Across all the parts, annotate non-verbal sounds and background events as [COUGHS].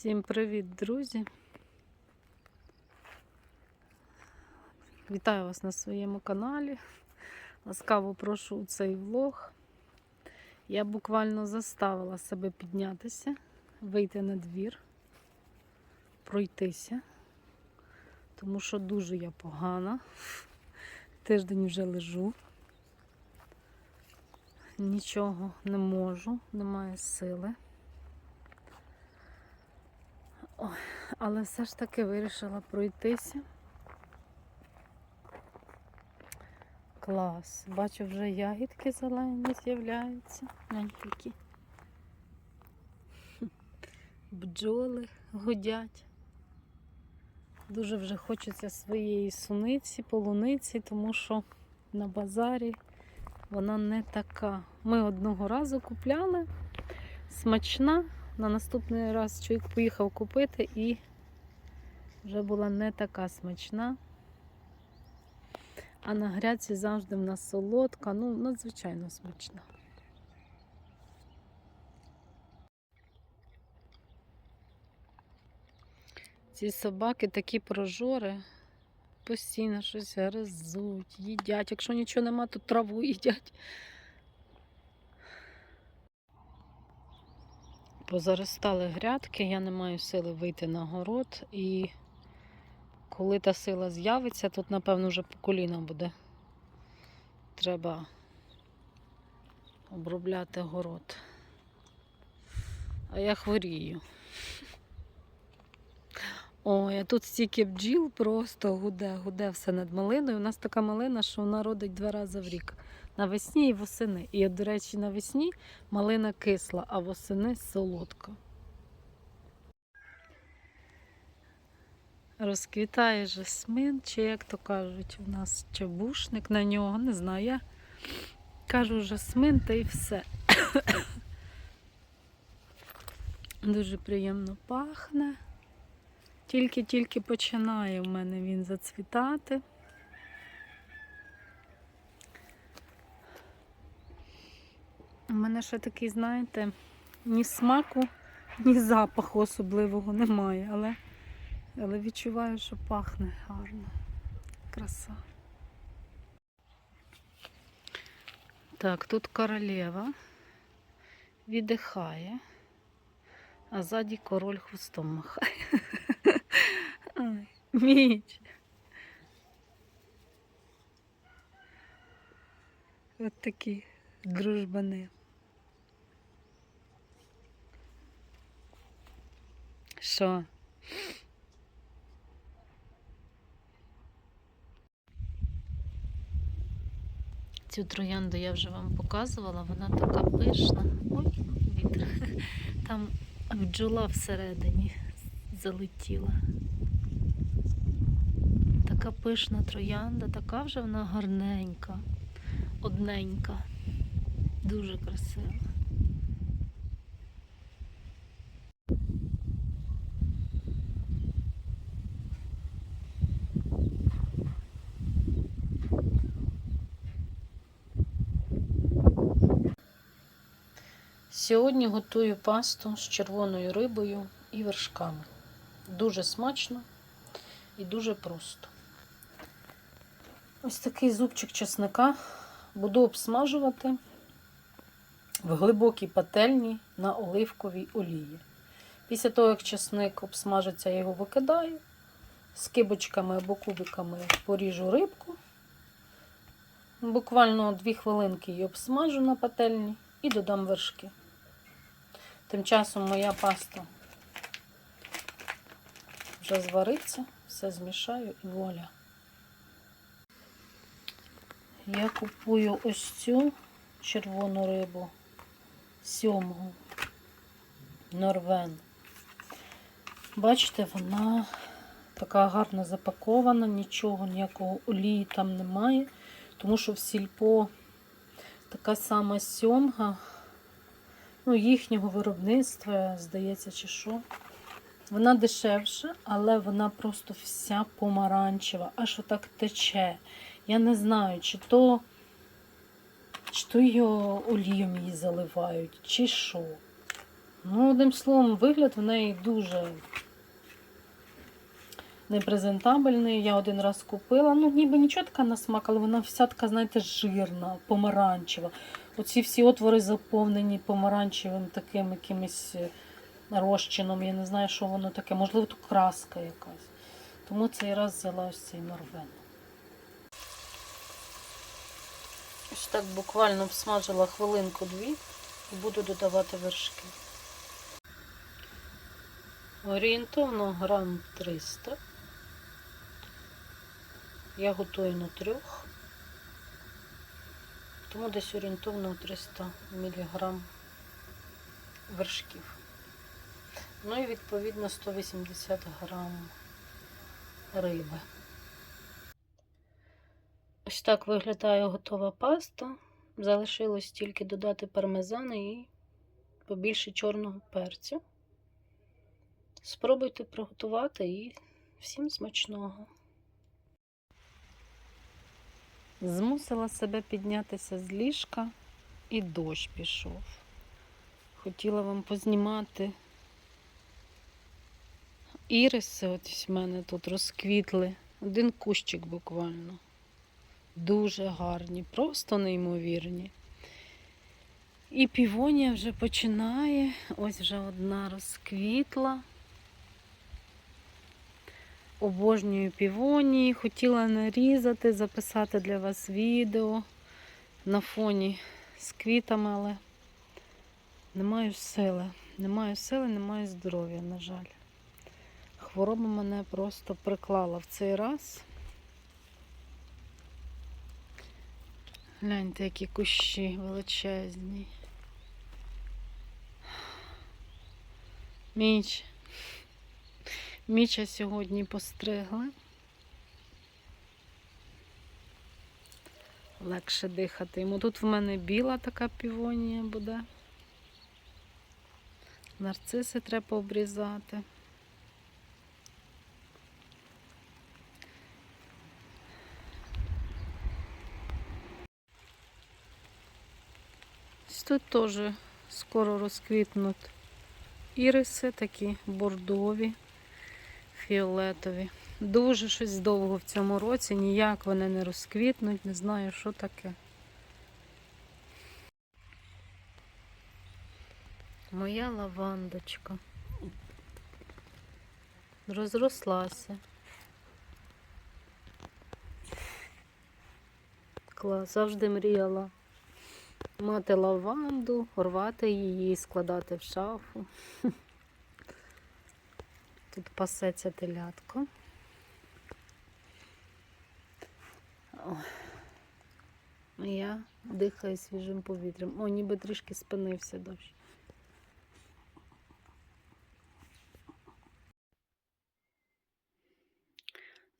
Всім привіт, друзі! Вітаю вас на своєму каналі. Ласкаво прошу у цей влог. Я буквально заставила себе піднятися, вийти на двір, пройтися, тому що дуже я погана. Тиждень вже лежу. Нічого не можу, немає сили. Але все ж таки вирішила пройтися. Клас. Бачу, вже ягідки зелені з'являються. Які. Бджоли гудять. Дуже вже хочеться своєї суниці, полуниці, тому що на базарі вона не така. Ми одного разу купляли, смачна. На наступний раз чоловік поїхав купити і вже була не така смачна. А на гряці завжди в нас солодка, ну, надзвичайно смачна. Ці собаки такі прожори, постійно щось гризуть, їдять. Якщо нічого нема, то траву їдять. Позаростали грядки, я не маю сили вийти на город і коли та сила з'явиться, тут, напевно, вже по коліна буде. Треба обробляти город. А я хворію. Ой, а тут стільки бджіл просто гуде, гуде все над малиною. У нас така малина, що вона родить два рази в рік. Навесні і восени. І, до речі, навесні малина кисла, а восени солодка. Розквітає жасмин, чи як то кажуть, у нас чабушник на нього, не знаю. Я кажу жасмин та й все. [COUGHS] Дуже приємно пахне. Тільки-тільки починає в мене він зацвітати. У мене ще такий, знаєте, ні смаку, ні запаху особливого немає, але, але відчуваю, що пахне гарно. Краса. Так, тут королева віддихає, а ззаді король хвостом махає. [LAUGHS] Ай, Міч. От такі дружбани. Що? Цю троянду я вже вам показувала, вона така пишна. Ой, вітер. [LAUGHS] Там бджола всередині залетіла. Така пишна троянда, така вже вона гарненька, одненька, дуже красива. Сьогодні готую пасту з червоною рибою і вершками. Дуже смачно і дуже просто. Ось такий зубчик чесника буду обсмажувати в глибокій пательні на оливковій олії. Після того, як чесник обсмажиться, я його викидаю, з кибочками або кубиками поріжу рибку. Буквально 2 хвилинки її обсмажу на пательні і додам вершки. Тим часом моя паста вже звариться, все змішаю і воля. Я купую ось цю червону рибу сьомгу Норвен. Бачите, вона така гарно запакована, нічого, ніякого олії там немає, тому що в сільпо така сама сьомга, ну, їхнього виробництва, здається, чи що. Вона дешевша, але вона просто вся помаранчева, аж отак тече. Я не знаю, чи то, чи то її олієм її заливають, чи що. Ну, одним словом, вигляд в неї дуже непрезентабельний. Я один раз купила. Ну, ніби нічого така на смак, але вона вся така, знаєте, жирна, помаранчева. Оці всі отвори заповнені помаранчевим таким якимось е, розчином. Я не знаю, що воно таке. Можливо, то краска якась. Тому цей раз взяла ось цей норвен. Ось так буквально обсмажила хвилинку-дві і буду додавати вершки. Орієнтовно грам 300. Я готую на трьох. Тому десь орієнтовно 300 мг вершків. Ну і відповідно 180 грам риби. Ось так виглядає готова паста. Залишилось тільки додати пармезан і побільше чорного перцю. Спробуйте приготувати і всім смачного. Змусила себе піднятися з ліжка і дощ пішов. Хотіла вам познімати іриси, ось в мене тут розквітли. Один кущик буквально. Дуже гарні, просто неймовірні. І півонія вже починає. Ось вже одна розквітла. Обожнюю півонії. Хотіла нарізати, записати для вас відео на фоні з квітами, але не маю сили. Не маю сили, не маю здоров'я, на жаль. Хвороба мене просто приклала в цей раз. Гляньте, які кущі величезні. Міч. Міча сьогодні постригли. Легше дихати. Йому тут в мене біла така півонія буде. Нарциси треба обрізати. Тут теж скоро розквітнуть іриси, такі бордові, фіолетові. Дуже щось довго в цьому році, ніяк вони не розквітнуть, не знаю, що таке. Моя лавандочка розрослася. Клас, завжди мріяла мати лаванду, рвати її, складати в шафу. Тут пасеться телятко. О. Я дихаю свіжим повітрям. О, ніби трішки спинився дощ.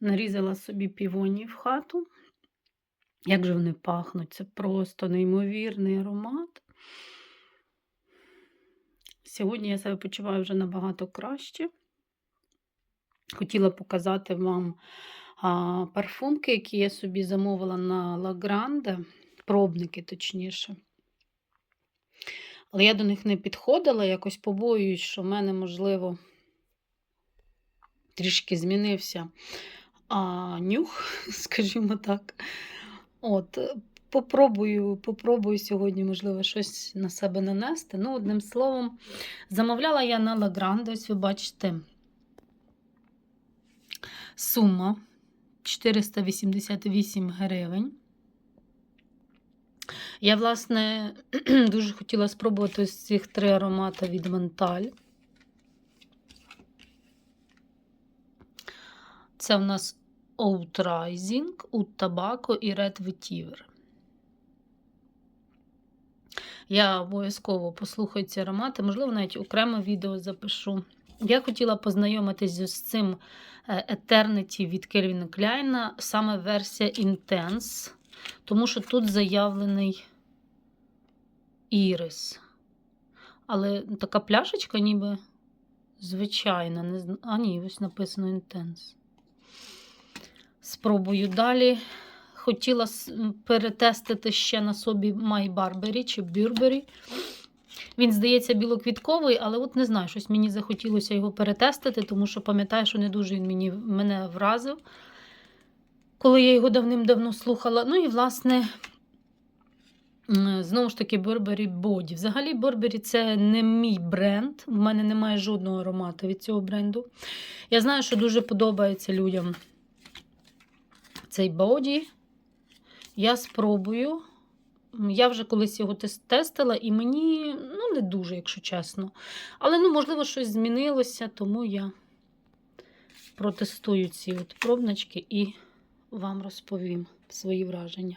Нарізала собі півоні в хату. Як же вони пахнуть? Це просто неймовірний аромат. Сьогодні я себе почуваю вже набагато краще. Хотіла показати вам а, парфумки, які я собі замовила на La Grande, пробники, точніше. Але я до них не підходила, якось побоююсь, що в мене, можливо, трішки змінився а, нюх, [LAUGHS] скажімо так. От, попробую, попробую сьогодні, можливо, щось на себе нанести. Ну, одним словом, замовляла я на Grande, ось ви бачите, сума 488 гривень. Я, власне, [CLEARS THROAT] дуже хотіла спробувати ось цих три аромати від Менталь. Це в нас Oud Rising, Oud Tobacco і Red Vetiver. Я обов'язково послухаю ці аромати, можливо, навіть окреме відео запишу. Я хотіла познайомитись з цим Eternity від Кельвіна Кляйна, саме версія Intense, тому що тут заявлений ірис. Але така пляшечка ніби звичайна. Не зна... А, ні, ось написано Intense. Спробую далі. Хотіла перетестити ще на собі My Barbary чи Burberry. Він, здається, білоквітковий, але от не знаю, щось мені захотілося його перетестити, тому що пам'ятаю, що не дуже він мені, мене вразив, коли я його давним-давно слухала. Ну і, власне, знову ж таки, Burberry Body. Взагалі, Burberry це не мій бренд. У мене немає жодного аромату від цього бренду. Я знаю, що дуже подобається людям цей боді. Я спробую. Я вже колись його тестила, і мені ну, не дуже, якщо чесно. Але, ну, можливо, щось змінилося, тому я протестую ці от пробнички і вам розповім свої враження.